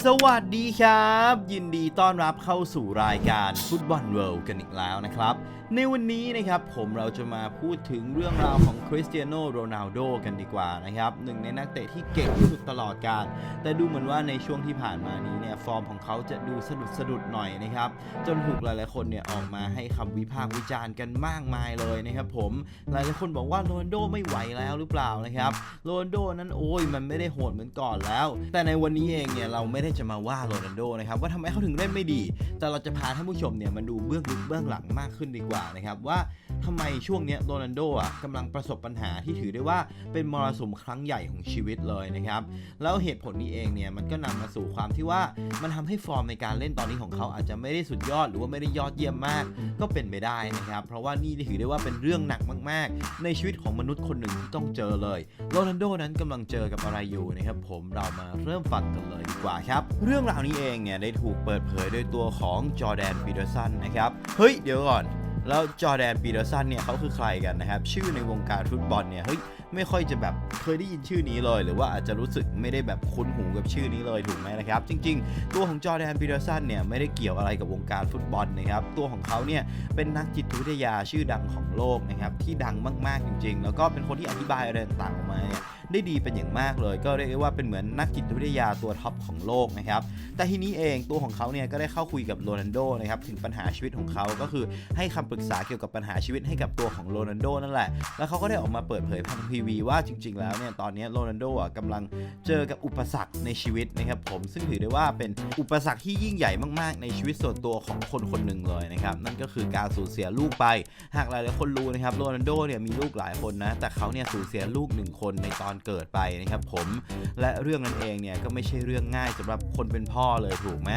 สวัสดีครับ ยินดีต้อนรับเข้าสู่รายการฟุตบอลเวิลด์กันอีกแล้วนะครับ ในวันนี้นะครับผมเราจะมาพูดถึงเรื่องราวของคริสเตียโนโรนัลโดกันดีกว่านะครับ หนึ่งในนักเตะที่เก่งที่สุดตลอดกาลแต่ดูเหมือนว่าในช่วงที่ผ่านมานี้เนี่ยฟอร์มของเขาจะดูสะดุดสะดุดหน่อยนะครับ จนถูกหลายๆคนเนี่ยออกมาให้คำวิพากษ์วิจารณ์กันมากมายเลยนะครับผมหลายๆคนบอกว่าโรนัลโดไม่ไหวแล้วหรือเปล่านะครับโรนัลโดนั้นโอ้ยมันไม่ได้โหดเหมือนก่อนแล้ว แต่ในวันนี้เองเนี่ยเราไม่ได้จะมาว่าโรนัลโดนะครับว่าทำไมเขาถึงเล่นไม่ดี แต่เราจะพาท่านผู้ชมเนี่ยมาดูเบื้องลึกเบื้องหลังมากขึ้นดีกว่านะครับว่าทำไมช่วงนี้โรนัลโดอะกำลังประสบปัญหาที่ถือได้ว่าเป็นมรสุมครั้งใหญ่ของชีวิตเลยนะครับแล้วเหตุผลนี้เองเนี่ยมันก็นำมาสู่ความที่ว่ามันทำให้ฟอร์มในการเล่นตอนนี้ของเขาอาจจะไม่ได้สุดยอดหรือว่าไม่ได้ยอดเยี่ยมมาก ก็เป็นไปได้นะครับเพราะว่านี่ถือได้ว่าเป็นเรื่องหนักมาก ๆ ในชีวิตของมนุษย์คนหนึ่งที่ต้องเจอเลยโรนัลโดนั้นกำลังเจอกับอะไรอยู่นะครับผมเรามาเริ่มฟังกันเลยดีกว่าครับเรื่องราวนี้เองเนี่ยได้ถูกเปิดเผยโดยตัวของจอแดนปีเตอร์สันนะครับ เฮ้ย เดี๋ยวก่อน แล้วจอแดนปีเตอร์สันเนี่ยเขาคือใครกันนะครับ ชื่อในวงการฟุตบอลเนี่ยเฮ้ยไม่ค่อยจะแบบเคยได้ยินชื่อนี้เลย หรือว่าอาจจะรู้สึกไม่ได้แบบคุ้นหูกับชื่อนี้เลยถูกไหมนะครับ จริง ๆ ตัวของจอแดนปีเตอร์สันเนี่ยไม่ได้เกี่ยวอะไรกับวงการฟุตบอลนะครับตัวของเขาเนี่ยเป็นนักจิตวิทยาชื่อดังของโลกนะครับที่ดังมากๆจริง ๆ แล้วก็เป็นคนที่อธิบายอะไรต่างๆออกมาเนี่ย ได้ดีเป็นอย่างมากเลย ก็เรียกได้ว่าเป็นเหมือนนักจิตวิทยาตัวท็อปของโลกนะครับแต่ทีนี้เองตัวของเขาเนี่ยก็ได้เข้าคุยกับโรนัลโดนะครับถึงปัญหาชีวิตของเขาก็คือให้คำปรึกษาเกี่ยวกับปัญหาชีวิตให้กับตัวของโรนัลโดนั่นแหละ แล้วเขาก็ได้ออกมาเปิดเผยทางทีวีว่าจริง ๆ แล้วเนี่ยตอนนี้โรนัลโดอะกำลังเจอกับอุปสรรคในชีวิตนะครับผมซึ่งถือได้ว่าเป็นอุปสรรคที่ยิ่งใหญ่มากๆ ในชีวิตส่วนตัวของคนคนหนึ่งเลยนะครับนั่นก็คือการสูญเสียลูกไป หากหลายๆคนรู้นะครับโรนัลโดเนี่ยมีลูกหลายคนนะแต่เขาเนี่ยสูญเสียลูกหนึ่งคนในตอนเกิดไปนะครับผมและเรื่องนั้นเองเนี่ยก็ไม่ใช่เรื่องง่ายสำหรับคนเป็นพ่อเลยถูกไหม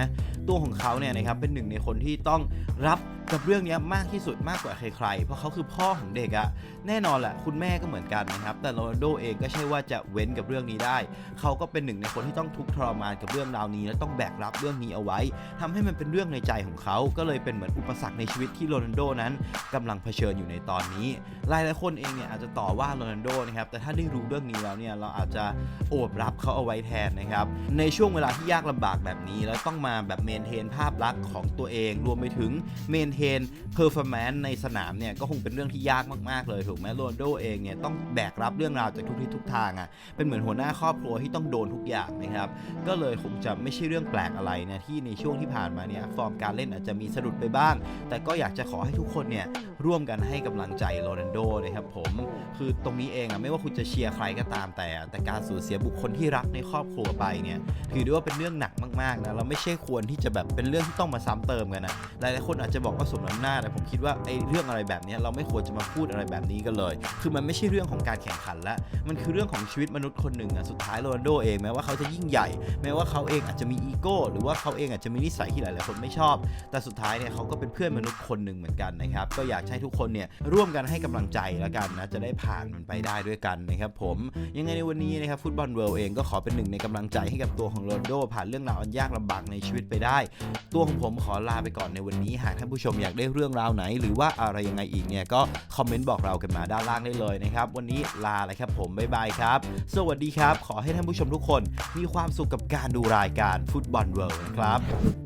ตัวของเขาเนี่ยนะครับเป็นหนึ่งในคนที่ต้องรับ กับเรื่องนี้มากที่สุดมากกว่าใครๆ เพราะเขาคือพ่อของเด็กอะแน่นอนแหละคุณแม่ก็เหมือนกันนะครับ แต่โรนัลโดเองก็ใช่ว่าจะเว้นกับเรื่องนี้ได้ เขาก็เป็นหนึ่งในคนที่ต้องทุกข์ทรมานกับเรื่องราวนี้ และต้องแบกรับเรื่องนี้เอาไว้ทำให้มันเป็นเรื่องในใจของเขา ก็เลยเป็นเหมือนอุปสรรคในชีวิตที่โรนัลโดนั้นกำลังเผชิญอยู่ในตอนนี้ หลายหลายๆคนเองเนี่ยอาจจะต่อว่าโรนัลโดนะครับ แต่ถ้าได้รู้เรื่องนี้แล้วเนี่ยเราอาจจะโอบรับเขาเอาไว้แทนนะครับ ในช่วงเวลาที่ยากลำบากแบบนี้ แล้วต้องมาแบบเมนเทนภาพลักษณ์ของตัวเอง รวมไปถึงเมนเทนเพอร์ฟอร์แมนซ์ในสนามเนี่ยก็คงเป็นเรื่องที่ยากมากๆเลยถูกไหมโรนัลโดเองเนี่ยต้องแบกรับเรื่องราวจากทุกทิศทุกทางอะเป็นเหมือนหัวหน้าครอบครัวที่ต้องโดนทุกอย่างนะครับก็เลยคงจะไม่ใช่เรื่องแปลกอะไรนะที่ในช่วงที่ผ่านมาเนี่ยฟอร์มการเล่นอาจจะมีสะดุดไปบ้าง แต่ก็อยากจะขอให้ทุกคนเนี่ยร่วมกันให้กำลังใจโรนัลโดนะครับผมคือตรงนี้เองอะไม่ว่าคุณจะเชียร์ใครก็ตามแต่ แต่การสูญเสียบุคคลที่รักในครอบครัวไปเนี่ยถือได้ว่าเป็นเรื่องหนักมากๆนะเราไม่ใช่ควรที่จะแบบเป็นเรื่องที่ต้องมาซ้ำเติมกันนะหลายๆคนอาจจะบอกว่าสมน้ำหน้าแต่ผมคิดว่าไอ้เรื่องอะไรแบบนี้เราไม่ควรจะมาพูดอะไรแบบนี้กันเลย คือมันไม่ใช่เรื่องของการแข่งขันล้วมันคือเรื่องของชีวิตมนุษย์คนหนึ่งอะสุดท้ายโรนัลโดเองแม้ว่าเขาจะยิ่งใหญ่ แม้ว่าเขาเองอาจจะมีอีโก้ หรือว่าเขาเองอาจจะมีนิสัยที่หลายๆคนไม่ชอบ แต่สุดท้ายเนี่ยเขาก็เป็นเพื่อนมนุษย์คนหนึ่งเหมือนกันนะครับก็อยากให้ทุกคนเนี่ยร่วมกันให้กำลังใจแล้วกันนะจะได้ผ่านมันไปได้ด้วยกันนะครับผมยังไงในวันนี้นะครับฟุตบอลเวิลด์เองก็ขอเป็นหนึ่งในกำลังใจให้กับตัวของโรนลโดผ่านเรื่องราวอันยากลำบากในชีวิตไปได้ ตัวของผมขอลาไปก่อนในวันนี้หากท่านผู้ชมอยากได้เรื่องราวไหน หรือว่าอะไรยังไงอีกเนี่ยก็คอมเมนต์บอกเรากันมาด้านล่างได้เลยนะครับวันนี้ลาเลยครับผมบ๊ายบายครับ สวัสดีครับ ขอให้ท่านผู้ชมทุกคนมีความสุขกับการดูรายการฟุตบอลเวิลด์นะครับ